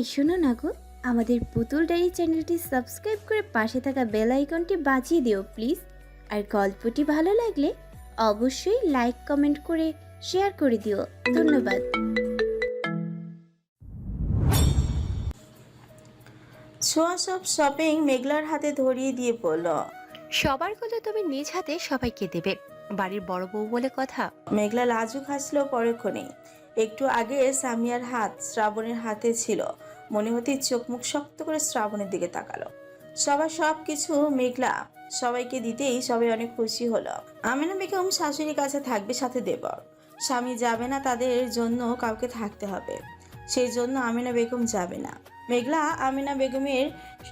এই শোনো না গো আমাদের পুতুল ডায়েরি চ্যানেলটি সাবস্ক্রাইব করে পাশে থাকা বেল আইকনটি বাজিয়ে দিও প্লিজ। আর গল্পটি ভালো লাগলে অবশ্যই লাইক কমেন্ট করে শেয়ার করে দিও। ধন্যবাদ। ছোঁয়া সব শপিং মেঘলার হাতে ধরিয়ে দিয়ে বলল সবারগুলো তুমি নিজ হাতে সবাইকে দেবে বাড়ির বড় বউ বলে কথা। মেঘলা লাজুক হাসলো পরক্ষণে একটু আগে সামিয়ার হাত শ্রাবণের হাতে ছিল। মনে হতেই চোখ মুখ শক্ত করে শ্রাবণের দিকে তাকালো। সবার সব কিছু মেঘলা। সবাইকে দিতেই সবাই অনেক খুশি হলো। আমিনা বেগম শাশুড়ির কাছে থাকবে, সাথে দেবর স্বামী যাবে না তাদের জন্য কাউকে থাকতে হবে। সেই জন্য আমিনা বেগম যাবে না। মেঘলা আমিনা বেগমের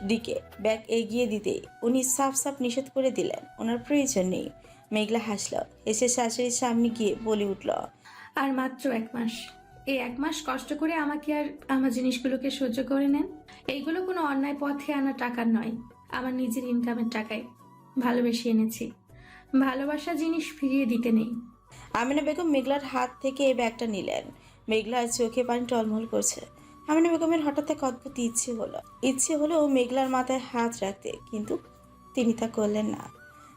দিকে ব্যাগ এগিয়ে দিতে উনি সাফ সাফ নিষেধ করে দিলেন। ওনার প্রয়োজন নেই। মেঘলা হাসল। এসে শাশুড়ির সামনে গিয়ে বলে উঠল, আর মাত্র এক মাস। এই এক মাস কষ্ট করে আমাকে আর আমার জিনিসগুলোকে সহ্য করে নেন? এইগুলো কোনো অন্যায় পথে আনা টাকার নয়। আমার নিজের ইনকামের টাকায় ভালোবেসে এনেছি। ভালোবাসা জিনিস ফিরিয়ে দিতে নেই। আমিনা বেগম মেঘলার হাত থেকে এই ব্যাগটা নিলেন। মেঘলার চোখে পানি টলমল করছে। আমিনা বেগমের হঠাৎ এক অদ্ভুত ইচ্ছে হলো। ইচ্ছে হলো মেঘলার মাথায় হাত রাখতে, কিন্তু তিনি তা করলেন না।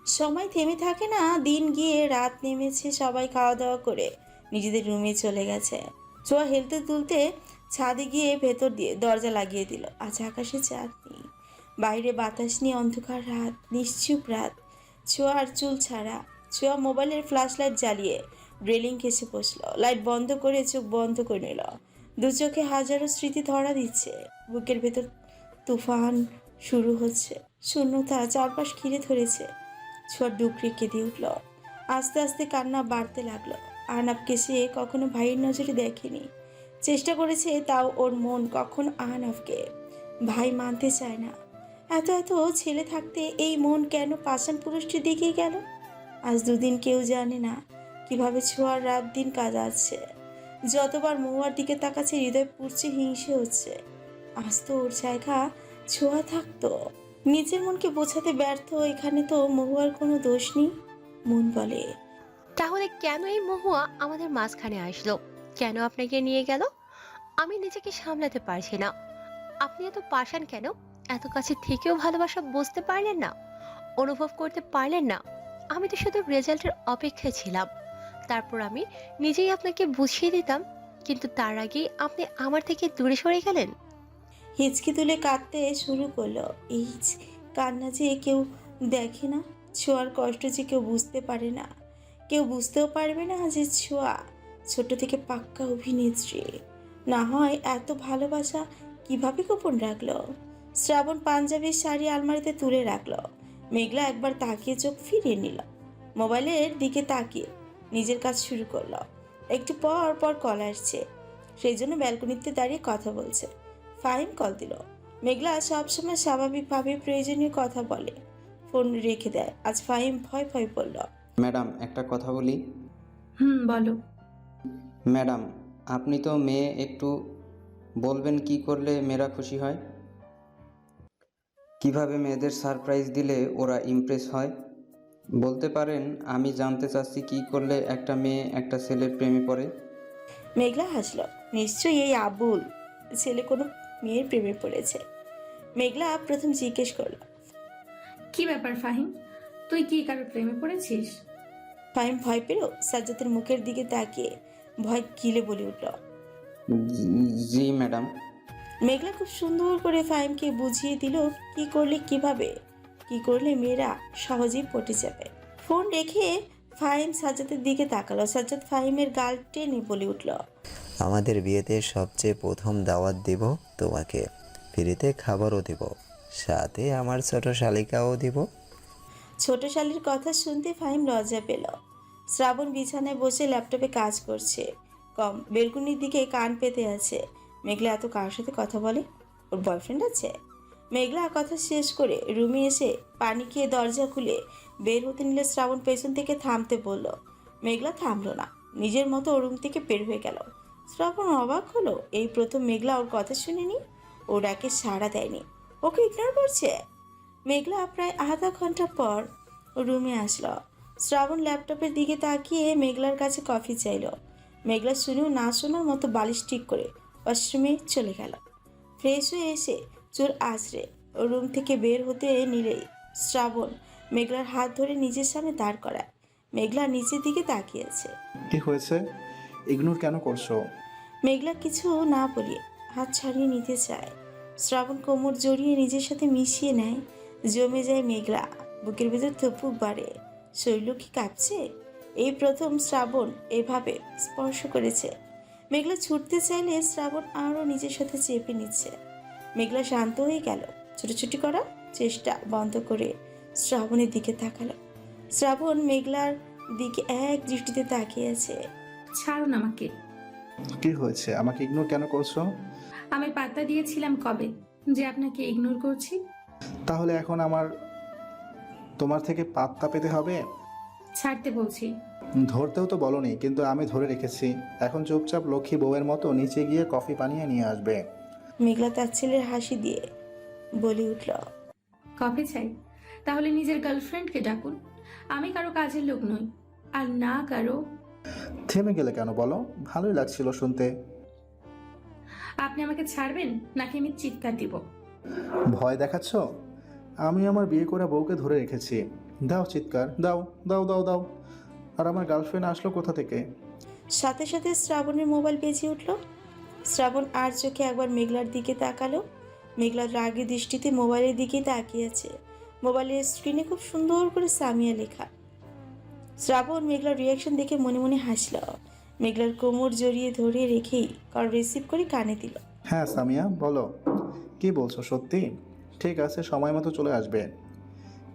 সময় থেমে থাকে না, দিন গিয়ে রাত নেমেছে সবাই খাওয়া দাওয়া করে। নিজেদের রুমে চলে গেছে। ছোঁয়া হেলতে তুলতে ছাদে গিয়ে ভেতর দিয়ে দরজা লাগিয়ে দিল। আজ আকাশে চাঁদ নেই। বাইরে বাতাস নিয়ে অন্ধকার রাত, নিশ্চুপ রাত। ছোঁয়ার চুল ছাড়া। ছোঁয়া মোবাইলের ফ্ল্যাশ লাইট জ্বালিয়ে রেলিং ঘেসে বসল। লাইট বন্ধ করে চোখ বন্ধ করে নিল। দু চোখে হাজারো স্মৃতি ধরা দিচ্ছে। বুকের ভেতর তুফান শুরু হচ্ছে। শূন্যতা চারপাশ ঘিরে ধরেছে। ছোঁয়া ডুকরে কেঁদে উঠল। আস্তে আস্তে কান্না বাড়তে লাগল। আহনাবকে সে কখনো ভাইয়ের নজরে দেখেনি। চেষ্টা করেছে তাও ওর মন কখন আহনাফকে ভাই মানতে চায় না। এত এত ছেলে থাকতে এই মন কেন পাষাণ পুরুষটির দিকেই গেল? আজ দুদিন কেউ জানে না কীভাবে ছোঁয়ার রাত দিন কাজ আছে যতবার মহুয়ার দিকে তাকাচ্ছে, হৃদয় পুড়ছে, হিংসে হচ্ছে। আজ তো ওর জায়গা ছোঁয়া থাকতো। নিজের মনকে বোঝাতে ব্যর্থ, এখানে তো মহুয়ার কোনো দোষ নেই, মন বলে। তাহলে কেন এই মহুয়া আমাদের মাঝখানে আসলো? কেন আপনাকে নিয়ে গেল? আমি নিজেকে সামলাতে পারছি না। আপনি এত পাশান কেন? এত কাছে থেকেও ভালোবাসা বুঝতে পারলেন না? অনুভব করতে পারলেন না? আমি তো শুধু রেজাল্টের অপেক্ষায় ছিলাম। তারপর আমি নিজেই আপনাকে বুঝিয়ে দিতাম, কিন্তু তার আগেই আপনি আমার থেকে দূরে সরে গেলেন। হিচকি তুলে কাঁদতে শুরু করল। এই কান্না যে কেউ দেখে না, ছোঁয়ার কষ্ট যে কেউ বুঝতে পারে না। কেউ বুঝতেও পারবে না যে ছোঁয়া ছোট থেকে পাক্কা অভিনেত্রী। না হয় এত ভালোবাসা কীভাবে গোপন রাখল? শ্রাবণ পাঞ্জাবির শাড়ি আলমারিতে তুলে রাখল। মেঘলা একবার তাকিয়ে চোখ ফিরিয়ে নিল। মোবাইলের দিকে তাকিয়ে নিজের কাজ শুরু করল। একটু পর পর কল আসছে। সেই জন্য ব্যালকনিতে দাঁড়িয়ে কথা বলছে। ফাহিম কল দিল। মেঘলা সবসময় স্বাভাবিকভাবে প্রয়োজনীয় কথা বলে। ফোন রেখে দেয়। আজ ফাহিম ভয় ভয় পড়ল ম্যাডাম একটা কথা বলি? হুম বলো। ম্যাডাম আপনি তো মেয়ে একটু বলবেন কি করলে মেয়েরা খুশি হয়? কীভাবে মেয়েদের সারপ্রাইজ দিলে ওরা ইমপ্রেস হয়? বলতে পারেন আমি জানতে চাচ্ছি কি করলে একটা মেয়ে একটা ছেলের প্রেমে পড়ে? মেঘলা হাসলো। নিশ্চয়ই এই আবুল ছেলে কোনো মেয়ের প্রেমে পড়েছে। মেঘলা প্রথম জিজ্ঞেস করল কি ব্যাপার ফাহিম? তুই কি কারোর প্রেমে পড়েছিস? ফাহিম ভয় পেল সাজ্জাদের মুখের দিকে তাকিয়ে ভয় গিলে বলে উঠল। জি- ম্যাডাম। মেঘলা খুব সুন্দর করে ফাহিমকে বুঝিয়ে দিল কি করলে কীভাবে কি করলে মেয়েরা সহজেই পটে যাবে। ফোন রেখে ফাহিম সাজ্জাদের দিকে তাকালো। সাজ্জাদ ফাহিমের গাল টেনে বলে উঠল আমাদের বিয়েতে সবচেয়ে প্রথম দাওয়াত দিব তোমাকে। ফ্রিতে খাবারও দিব। সাথে আমার ছোট শালিকাও দিব। ছোট শালির কথা শুনতে ফাহিম লজ্জা পেল। শ্রাবণ বিছানায় বসে ল্যাপটপে কাজ করছে। কম, বেলকুনির দিকে কান পেতে আছে। মেঘলা, এত কার সাথে কথা বলে? ওর বয়ফ্রেন্ড আছে? মেঘলা কথা শেষ করে রুমে এসে পানি খেয়ে দরজা খুলে বের হতে নিলে শ্রাবণ পেছন থেকে থামতে বলল, মেঘলা, থামলো না। নিজের মতো রুম থেকে বের হয়ে গেল। শ্রাবণ অবাক হলো। এই প্রথম মেঘলা ওর কথা শুনেনি। ও ডাকে সাড়া দেয়নি। ওকে ইগনোর করছে? মেঘলা প্রায় আধা ঘণ্টা পর রুমে আসলো। শ্রাবণ ল্যাপটপের দিকে তাকিয়ে মেঘলার কাছে কফি চাইলো। মেঘলা শুনেও না শোনার মতো বালিশ ঠিক করে ওয়াশরুমে চলে গেল। ফ্রেশ হয়ে এসে চুল আছড়ে রুম থেকে বের হতে নিলেই শ্রাবণ মেঘলার হাত ধরে নিজের সামনে দাঁড় করায়। মেঘলা নিচের দিকে তাকিয়েছে। কি হয়েছে? ইগনোর কেন করছ? মেঘলা কিছু না বলিয়ে হাত ছাড়িয়ে নিতে চায়। শ্রাবণ কোমর জড়িয়ে নিজের সাথে মিশিয়ে নেয়। জমে যায় মেঘলা। বুকের ভেতর থপুক বাড়ে। শৈল কি কাঁপছে? এই প্রথম শ্রাবণ এভাবে স্পর্শ করেছে। মেঘলা ছুটতে চাইলে শ্রাবণ আরও নিজের সাথে চেপে নিচ্ছে। মেঘলা শান্ত হয়ে গেল। ছুটোছুটি করা চেষ্টা বন্ধ করে শ্রাবণের দিকে তাকালো। শ্রাবণ মেঘলার দিকে এক দৃষ্টিতে তাকিয়ে আছে। ছাড়ুন আমাকে। কি হয়েছে? আমাকে ইগনোর কেন করছ? আমি পাত্তা দিয়েছিলাম কবে যে আপনাকে ইগনোর করছি? তাহলে এখন আমার তোমার থেকে পাত্তা পেতে হবে? ছাড়তে বলছি। ধরতেও তো বলনি কিন্তু আমি ধরে রেখেছি। এখন চুপচাপ লক্ষ্মী বউয়ের মতো নিচে গিয়ে কফি বানিয়ে নিয়ে আসবে। মেঘলা তার ছেলের হাসি দিয়ে বলে উঠল কফি চাই? তাহলে নিজের গার্লফ্রেন্ডকে ডাকুন। আমি কারও কাজের লোক নই আর না কারও থেমে গেলে কেন বলো? ভালোই লাগছিল শুনতে। আপনি আমাকে ছাড়বেন নাকি আমি চিৎকার দিব? ভয় দেখাচ্ছ? আমি আমার বিয়ে করা বউকে ধরে রেখেছি। দাও চিৎকার দাও দাও দাও দাও। আর আমার গার্লফ্রেন্ড আসলো কোথা থেকে? সাথে সাথে শ্রাবণের মোবাইল বেজে উঠল। শ্রাবণ আর চোখে একবার মেঘলার দিকে তাকালো। মেঘলার রাগী দৃষ্টিতে মোবাইলের দিকে তাকিয়েছে মোবাইলের স্ক্রিনে খুব সুন্দর করে সামিয়া লেখা। শ্রাবণ মেঘলার রিয়াকশন দেখে মনে মনে হাসল। মেঘলার কোমর জড়িয়ে ধরে রেখেই কল রিসিভ করে কানে দিল। হ্যাঁ সামিয়া বলো। কি বলছো সত্যি? ঠিক আছে সময় মতো চলে আসবে।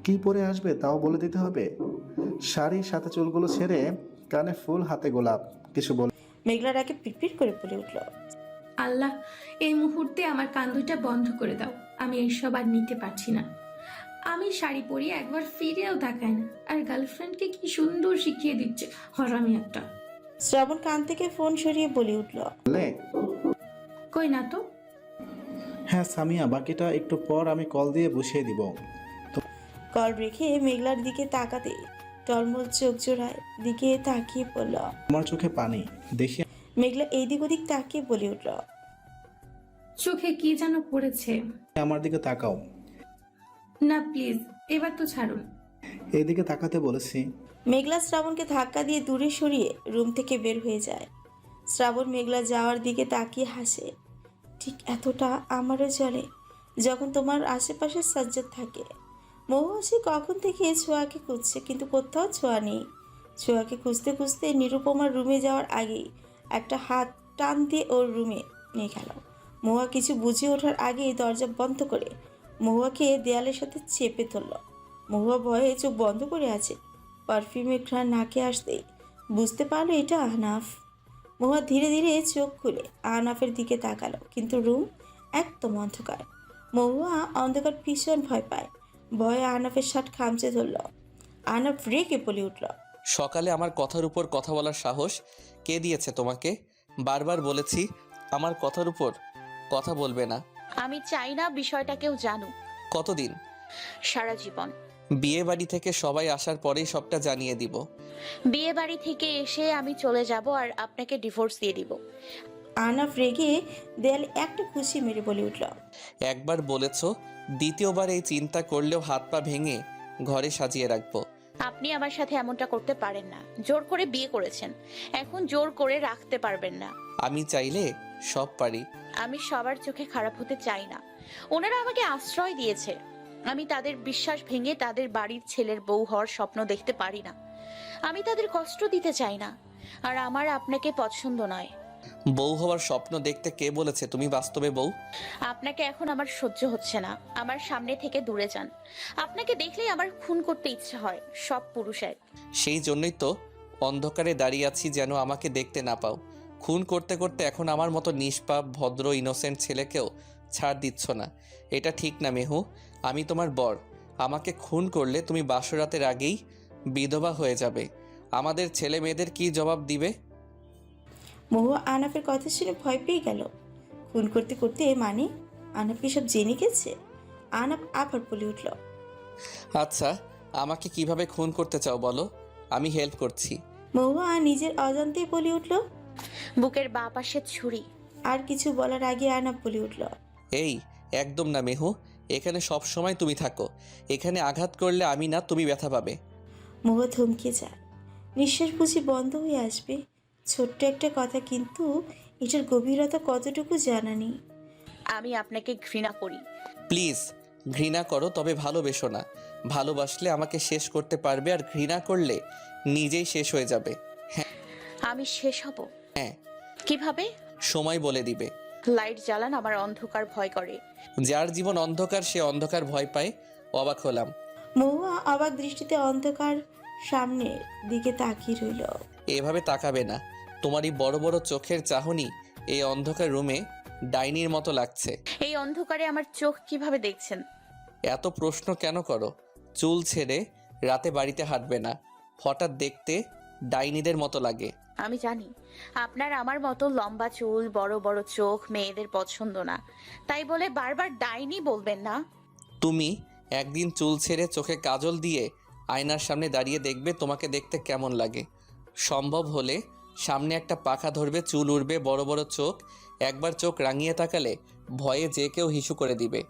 কি পরে আসবে তাও বলে দিতে হবে? শাড়ির সাথে চুলগুলো ছেড়ে কানে ফুল হাতে গোলাপ কিছু বল মেঘলার আগে পিটপিট করে বলে উঠল আল্লাহ এই মুহূর্তে আমার কান দুইটা বন্ধ করে দাও। আমি এইসব আর নিতে পারছি না। আমি শাড়ি পরিয়ে একবার ফিরেও তাকাই না। আর গার্লফ্রেন্ডকে কি সুন্দর শিখিয়ে দিচ্ছে হরামি একটা। শ্রাবণ কান থেকে ফোন সরিয়ে বলে উঠল কই না তো? হ্যাঁ সামিয়া বাকিটা একটু পর আমি কল দিয়ে বসিয়ে দিব। কল রেখে মেঘলার দিকে তাকাতে টলমল চোখ জোড়ায় দিকে তাকিয়ে পড়ল আমার চোখে পানি দেখি মেঘলা এইদিক ওদিক তাকিয়ে বলে উঠল চোখে কি যেন পড়েছে। আমার দিকে তাকাও। না প্লিজ এবার তো ছাড়ুন। এইদিকে তাকাতে বলেছি। মেঘলা শ্রাবণকে ধাক্কা দিয়ে দূরে সরিয়ে রুম থেকে বের হয়ে যায়। শ্রাবণ মেঘলা যাওয়ার দিকে তাকিয়ে হাসে। ঠিক এতটা আমারও চলে যখন তোমার আশেপাশে সাজ্জাদ থাকে। মৌহাসি কখন থেকে ছোঁয়াকে খুঁজছে কিন্তু কোথাও ছোঁয়া নেই। ছোঁয়াকে খুঁজতে খুঁজতে নিরুপমার রুমে যাওয়ার আগেই একটা হাত টান দিয়ে ওর রুমে নিয়ে গেল। মহুয়া কিছু বুঝে ওঠার আগেই দরজা বন্ধ করে মহুয়াকে দেয়ালের সাথে চেপে ধরল। মহুয়া ভয়ে চোখ বন্ধ করে আছে। পারফিউমের ঘ্রাণ নাকে আসতেই বুঝতে পারল এটা আহনাফ। মহুয়া ধীরে ধীরে চোখ খুলে আহনাফের দিকে তাকালো কিন্তু রুম একদম অন্ধকার। মহুয়া অন্ধকার ভীষণ ভয় পায়। ভয়ে আহনাফের শার্ট খামচে ধরল। আহনাফ রেগে বলে উঠল সকালে আমার কথার উপর কথা বলার সাহস কে দিয়েছে তোমাকে? বারবার বলেছি আমার কথার উপর কথা বলবে না। আমি চাই না বিষয়টা কেউ জানুক। কতদিন? সারা জীবন। বিয়ে বাড়ি থেকে সবাই আসার পরেই সবটা জানিয়ে দিব। বিয়ে বাড়ি থেকে এসে আমি চলে যাব আর আপনাকে ডিভোর্স দিয়ে দিব। আহনাফ রেগে দেয়ালে একটা খুশি মেরে বলে উঠল। একবার বলেছ দ্বিতীয়বার এই চিন্তা করলেও হাত পা ভেঙে ঘরে সাজিয়ে রাখব। আপনি আমার সাথে এমনটা করতে পারেন না। জোর করে বিয়ে করেছেন। এখন জোর করে রাখতে পারবেন না। আমি চাইলে সব পারি। আমি সবার চোখে খারাপ হতে চাই না। ওনারা আমাকে আশ্রয় দিয়েছে। আমি তাদের বিশ্বাস ভেঙে তাদের বাড়ির ছেলের বউ হওয়ার স্বপ্ন দেখতে পারি না। আমি তাদের কষ্ট দিতে চাই না আর আমার আপনাকে পছন্দ নয়। বউ হওয়ার স্বপ্ন দেখতে কে বলেছে? তুমি বাস্তবে বউ? আপনাকে এখন আমার সহ্য হচ্ছে না আমার সামনে থেকে দূরে যান। আপনাকে দেখলেই আমার খুন করতে ইচ্ছে হয় সব পুরুষের সেই জন্যই তো অন্ধকারে দাঁড়িয়ে আছি যেন আমাকে দেখতে না পাও। খুন করতে করতে এখন আমার মতো নিষ্পাপ ভদ্র ইনোসেন্ট ছেলেকেও ছাড় দিচ্ছ না। এটা ঠিক না মেহু। আমি তোমার বর। আমাকে খুন করলে তুমি বাসরাতের আগেই বিধবা হয়ে যাবে। আমাদের ছেলে মেয়েদের কি জবাব দিবে? মহুয়া আহনাফের কথা শুনে ভয় পেয়ে গেল। খুন করতে করতে মানে আহনাফ কি সব জেনে গেছে? আহনাফ আবার বলে উঠল আচ্ছা আমাকে কীভাবে খুন করতে চাও বলো? আমি হেল্প করছি। মহুয়া নিজের অজান্তেই বলে উঠল বুকের বা পাশে ছুরি। আর কিছু বলার আগে আহনাফ বলে উঠল এই একদম না মেহু। এখানে সব সময় তুমি থাকো। এখানে আঘাত করলে আমি না তুমি ব্যথা পাবে। মহুয়া থমকে যায়। নিঃশ্বাস বুঝি বন্ধ হয়ে আসবে। ছোট্ট একটা কথা কিন্তু এটার গভীরতা কতটুকু জানা নেই। আমি আপনাকে ঘৃণা করি। প্লিজ ঘৃণা করো তবে ভালোবেসো না। ভালোবাসলে আমাকে শেষ করতে পারবে আর ঘৃণা করলে নিজেই শেষ হয়ে যাবে। হ্যাঁ। আমি শেষ হব। হ্যাঁ। কীভাবে? সময় বলে দিবে। লাইট জ্বালান আমার অন্ধকার ভয় করে। যার জীবন অন্ধকার সে অন্ধকার ভয় পায়। অবাক হলাম। মহুয়া অবাক দৃষ্টিতে অন্ধকার সামনের দিকে তাকিয়ে রইল। এভাবে তাকাবে না। তোমারই বড় বড় চোখের চাহনি এই অন্ধকার রুমে ডাইনির মতো লাগছে। এই অন্ধকারে আমার চোখ কীভাবে দেখছেন? এত প্রশ্ন কেন করো? চুল ছেড়ে রাতে বাড়িতে হাঁটবে না। হঠাৎ দেখতে ডাইনিদের মতো লাগে। আমি জানি আপনার আমার মতো লম্বা চুল বড় বড় চোখ মেয়েদের পছন্দ না। তাই বলে বারবার ডাইনি বলবেন না? তুমি একদিন চুল ছেড়ে চোখে কাজল দিয়ে আয়নার সামনে দাঁড়িয়ে দেখবে তোমাকে দেখতে কেমন লাগে। সম্ভব হলে সামনে একটা পাখা ধরবে চুল উড়বে বড় বড় চোখ একবার চোখ রাঙিয়ে তাকালে ভয়ে যে কেউ হিসু করে দিবে।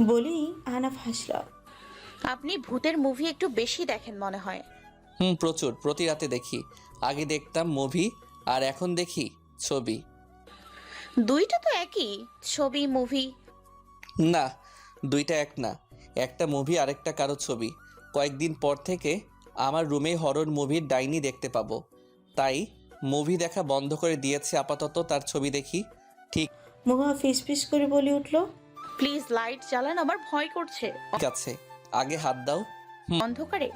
বলেই আহনাফ হাসল। আপনি ভূতের মুভি একটু বেশি দেখেন মনে হয়। হুম প্রচুর। প্রতি রাতে দেখি। আগে দেখতাম মুভি আর এখন দেখি ছবি। দুইটা তো একই ছবি মুভি না দুইটা এক না। একটা মুভি আরেকটা কারও ছবি। কয়েকদিন পর থেকে আমার রুমে হরর মুভির ডাইনি দেখতে পাবো। তাই মুভি দেখা বন্ধ করে দিয়েছে আপাতত তার ছবি দেখি। মহুয়া ফিসফিস করে বলে উঠল প্লিজ লাইট জ্বালান আমার ভয় করছে। ঠিক আছে আগে হাত দাও। অন্ধকারে?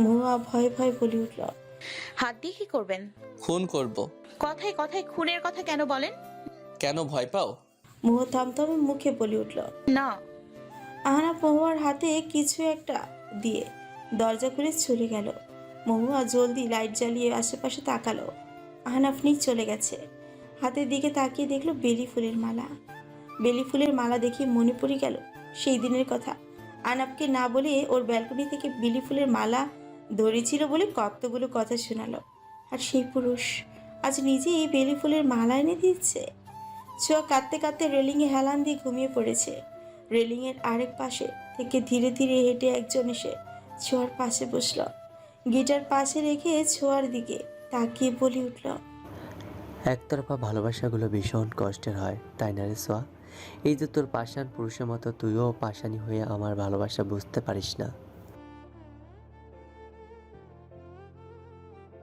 মহুয়া ভয় ভয় বলে উঠল হাত দিয়ে কি করবেন? খুন করব। কথায় কথায় খুনের কথা কেন বলেন? কেন ভয় পাও? মহুয়া থমথমে মুখে বলে উঠল না। আহনাফ মহুয়ার হাতে কিছু একটা দিয়ে দরজা খুলে চলে গেল। মহুয়া জলদি লাইট জ্বালিয়ে আশেপাশে তাকালো। আহনাফ নিচ চলে গেছে। হাতের দিকে তাকিয়ে দেখল বেলি ফুলের মালা। বেলি ফুলের মালা দেখে মনে পড়ে গেল সেই দিনের কথা। আহনাফকে না বলে ওর ব্যালকনি থেকে বেলি ফুলের মালা ধরেছিল বলে কতগুলো কথা শোনালো। আর সেই পুরুষ আজ নিজেই বেলি ফুলের মালা এনে দিচ্ছে ছোঁয়া কাঁদতে কাঁদতে রেলিংয়ে হেলান দিয়ে ঘুমিয়ে পড়েছে। রেলিংয়ের আরেক পাশে থেকে ধীরে ধীরে হেঁটে একজন এসে ছোঁয়ার পাশে বসল। গিটার পাশে রেখে ছোঁয়ার দিকে তাকিয়ে বলে উঠল, একতরফা ভালোবাসাগুলো ভীষণ কষ্টের হয়, তাই না রে সোয়া? এই যে তোর পাষাণ পুরুষের মতো তুইও পাষাণী হয়ে আমার ভালোবাসা বুঝতে পারিস না।